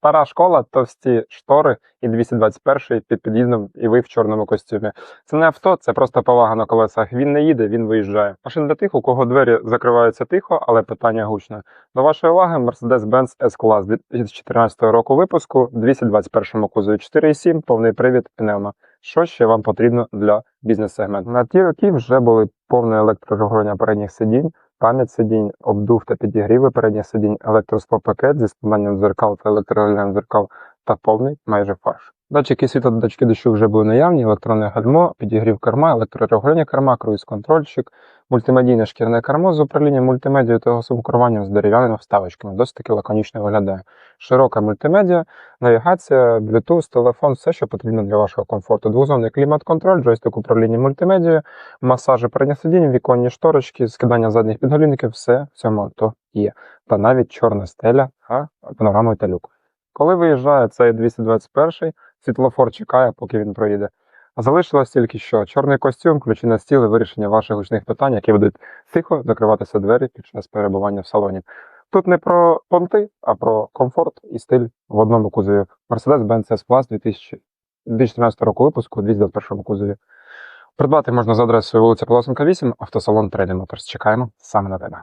Стара школа, товсті штори і 221 під під'їздом, і ви в чорному костюмі. Це не авто, це просто повага на колесах. Він не їде, він виїжджає. Машина для тих, у кого двері закриваються тихо, але питання гучне. До вашої уваги Mercedes-Benz S-Class 2014 року випуску, 221 кузові 4,7, повний привід пневма. Що ще вам потрібно для бізнес-сегменту? На ті роки вже були повне електрорегулювання передніх сидінь, пам'ять сидінь, обдув та підігріви передніх сидінь, електроспопакет зі складанням дзеркал та електрорегулюванням дзеркал та повний майже фарш. Датчики світла, датчики дощу вже були наявні, електронне гальмо, підігрів керма, електрорегулювання керма, круїз-контрольчик, мультимедійне шкірне кермо з управлінням мультимедією та голосовим керуванням з дерев'яними вставочками. Досить таки лаконічно виглядає. Широка мультимедіа, навігація, Bluetooth, телефон, все, що потрібно для вашого комфорту. Двозонний клімат-контроль, джойстик управління мультимедією, масажі передніх сидінь, віконні шторочки, скидання задніх підголівників, все в цьому авто є. Та навіть чорна стеля, а панорамою та люк. Коли виїжджає цей 221 світлофор чекає, поки він проїде. А залишилось тільки що чорний костюм, ключі на стіл і вирішення ваших гучних питань, які будуть тихо закриватися двері під час перебування в салоні. Тут не про понти, а про комфорт і стиль в одному кузові. Mercedes-Benz S-Class 2014 року випуску у 221 кузові. Придбати можна за адресою вулиця Полосенка 8, автосалон Трейдер Моторс. Чекаємо саме на тебе.